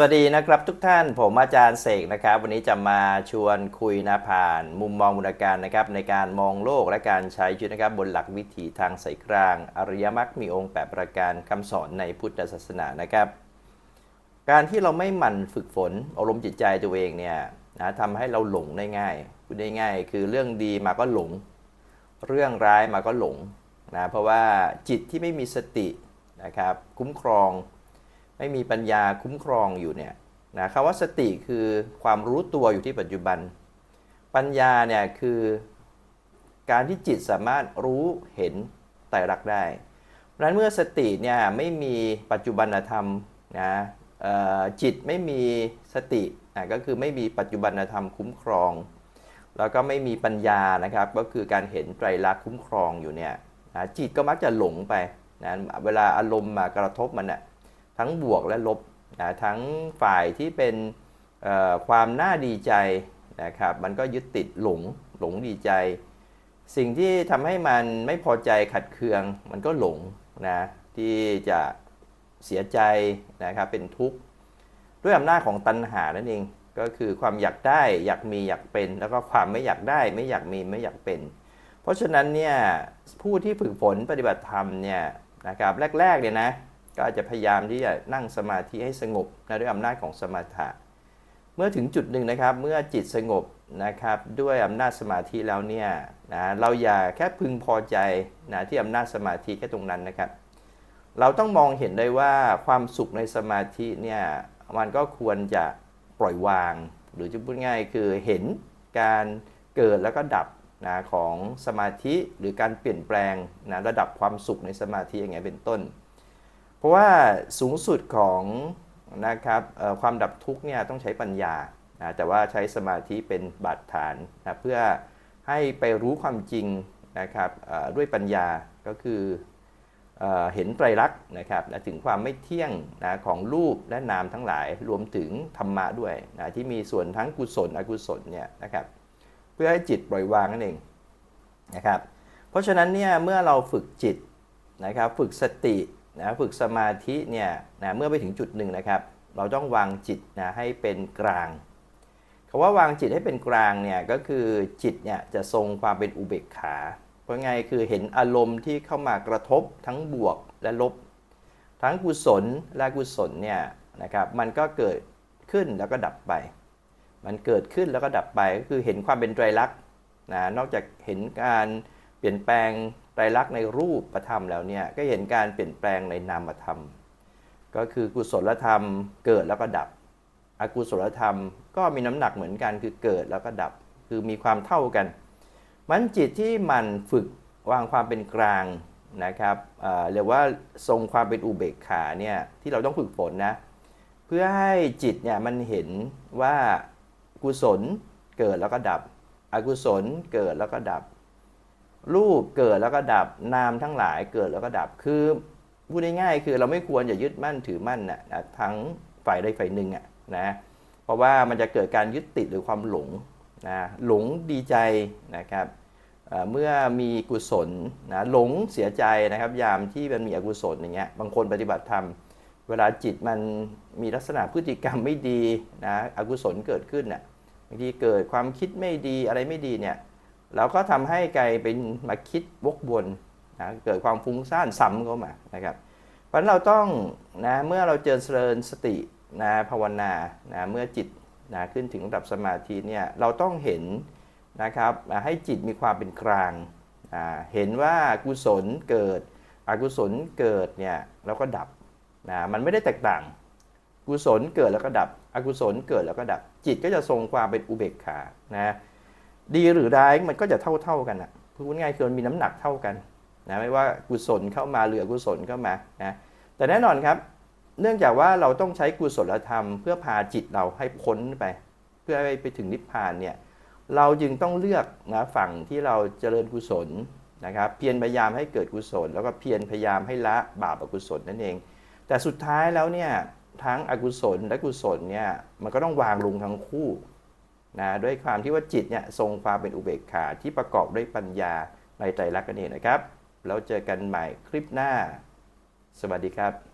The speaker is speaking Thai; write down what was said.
สวัสดีนะครับทุกท่านผมอาจารย์เสกนะครับ วันนี้จะมาชวนคุยนะผ่าน มุมมองบุญการนะครับ ในการมองโลกและการใช้ชีวิตนะครับ บนหลักวิถีทางสายกลาง อริยมรรคมีองค์แปดประการคำสอนในพุทธศาสนานะครับ การที่เราไม่หมั่นฝึกฝนอารมณ์จิตใจตัวเองเนี่ยนะทำให้เราหลงได้ง่ายพูดได้ง่าย คือเรื่องดีมาก็หลง เรื่องร้ายมาก็หลงนะเพราะว่าจิตที่ไม่มีสตินะครับ คุ้มครอง ไม่มีปัญญาคุ้มครองอยู่เนี่ยนะคำว่าสติคือความรู้ตัวอยู่ที่ปัจจุบัน ปัญญาเนี่ยคือการที่จิตสามารถรู้เห็นไตรลักษณ์ได้เพราะฉะนั้นเมื่อสติเนี่ยไม่มีปัจจุบันธรรมนะจิตไม่มีสตินะก็คือไม่มีปัจจุบันธรรมคุ้มครอง แล้วก็ไม่มีปัญญานะครับ ก็คือการเห็นไตรลักษณ์คุ้มครองอยู่เนี่ยนะจิตก็มักจะหลงไปนะเวลาอารมณ์มากระทบมันน่ะ ทั้งบวกและลบนะทั้งฝ่ายที่เป็นความน่าดีใจนะครับมันก็ยึดติดหลงหลงดีใจ สิ่งที่ทำให้มันไม่พอใจขัดเคือง มันก็หลงนะที่จะเสียใจนะครับเป็นทุกข์ ด้วยอำนาจของตัณหานั่นเองก็คือความอยากได้อยากมีอยากเป็น แล้วก็ความไม่อยากได้ไม่อยากมีไม่อยากเป็น เพราะฉะนั้นเนี่ยผู้ที่ฝึกฝนปฏิบัติธรรมเนี่ยนะครับแรกๆเนี่ยนะ ก็อาจจะพยายามที่จะนั่งสมาธิให้สงบนะด้วยอำนาจของสมาธิเมื่อถึงจุดหนึ่งนะครับ เมื่อจิตสงบนะครับด้วยอำนาจสมาธิแล้วเนี่ยนะเราอย่าแค่พึงพอใจนะที่อำนาจสมาธิแค่ตรงนั้นนะครับ เราต้องมองเห็นได้ว่าความสุขในสมาธิเนี่ยมันก็ควรจะปล่อยวาง หรือจะพูดง่ายคือเห็นการเกิดแล้วก็ดับนะของสมาธิหรือการเปลี่ยนแปลงนะระดับความสุขในสมาธิอย่างเงี้ยเป็นต้น เพราะว่าสูงสุดของนะครับความดับทุกข์เนี่ยต้องใช้ปัญญานะแต่ว่าใช้สมาธิเป็นบาดฐานนะเพื่อให้ไปรู้ความจริงนะครับด้วยปัญญาก็คือเอเห็นไตรลักษณ์นะครับนะถึงความไม่เที่ยงนะของรูปและนามทั้งหลายรวมถึงธรรมะด้วยนะที่มีส่วนทั้งกุศลอกุศลเนี่ยนะครับเพื่อให้จิตปล่อยวางนั่นเองนะครับเพราะฉะนั้นเนี่ยเมื่อเราฝึกจิตนะครับฝึกสติ นะฝึกสมาธิเนี่ยนะเมื่อไปถึงจุดหนึ่งนะครับ เราต้องวางจิตนะให้เป็นกลางคำว่าวางจิตให้เป็นกลางเนี่ยก็คือจิตเนี่ยจะทรงความเป็นอุเบกขา เพราะไงคือเห็นอารมณ์ที่เข้ามากระทบทั้งบวกและลบ ทั้งกุศลและกุศลเนี่ยนะครับมันก็เกิดขึ้นแล้วก็ดับไป มันเกิดขึ้นแล้วก็ดับไปก็คือเห็นความเป็นไตรลักษณ์นะนอกจากเห็นการเปลี่ยนแปลง ตรลักษณ์ในรูปธรรมแล้วเนี่ยก็เห็นการเปลี่ยนแปลงในนามธรรม ก็คือกุศลธรรมเกิดแล้วก็ดับ อกุศลธรรมก็มีน้ำหนักเหมือนกันคือเกิดแล้วก็ดับ คือมีความเท่ากัน มันจิตที่มันฝึกวางความเป็นกลางนะครับเอ่อเรียกว่าทรงความเป็นอุเบกขาเนี่ยที่เราต้องฝึกฝนนะเพื่อให้จิตเนี่ยมันเห็นว่ากุศลเกิดแล้วก็ดับ อกุศลเกิดแล้วก็ดับ รูปเกิดแล้วก็ดับนามทั้งหลายเกิดแล้วก็ดับคือพูดง่ายๆคือเราไม่ควรจะยึดมั่นถือมั่นนะทั้งฝ่ายใดฝ่ายหนึ่งอะนะเพราะว่ามันจะเกิดการยึดติดหรือความหลงนะหลงดีใจนะครับเมื่อมีกุศลนะหลงเสียใจนะครับ ยามที่มันมีอกุศลอย่างเงี้ยบางคนปฏิบัติธรรมเวลาจิตมันมีลักษณะพฤติกรรมไม่ดีนะอกุศลเกิดขึ้นน่ะบางทีเกิดความคิดไม่ดีอะไรไม่ดีเนี่ย เราก็ทำให้กลายเป็นมาคิดวกวนนะเกิดความฟุ้งซ่านซ้ำเข้ามานะครับ เพราะฉะนั้นเราต้องนะเมื่อเราเจริญเจริญสตินะภาวนานะเมื่อจิตนะขึ้นถึงระดับสมาธิเนี่ยเราต้องเห็นนะครับให้จิตมีความเป็นกลางอ่าเห็นว่ากุศลเกิดอกุศลเกิดเนี่ยแล้วก็ดับนะมันไม่ได้แตกต่าง กุศลเกิดแล้วก็ดับ อกุศลเกิดแล้วก็ดับ จิตก็จะทรงความเป็นอุเบกขานะ ดีหรือร้ายมันก็จะเท่าเท่าๆกันอะพูดง่ายๆคือมันมีน้ำหนักเท่ากันนะไม่ว่ากุศลเข้ามาหรืออกุศลเข้ามานะแต่แน่นอนครับ เนื่องจากว่าเราต้องใช้กุศลธรรม เพื่อพาจิตเราให้พ้นไป เพื่อไปถึงนิพพานเนี่ยเราจึงต้องเลือกนะฝั่งที่เราเจริญกุศลนะครับเพียรพยายามให้เกิดกุศล แล้วก็เพียรพยายามให้ละบาปอกุศลนั่นเอง แต่สุดท้ายแล้วเนี่ยทั้งอกุศลและกุศลเนี่ยมันก็ต้องวางลงทั้งคู่ นะด้วยความที่ว่าจิตเนี่ยทรงความเป็นอุเบกขาที่ประกอบด้วยปัญญาในใจรลักษณ์กันเองนะครับ แล้วเจอกันใหม่คลิปหน้า สวัสดีครับ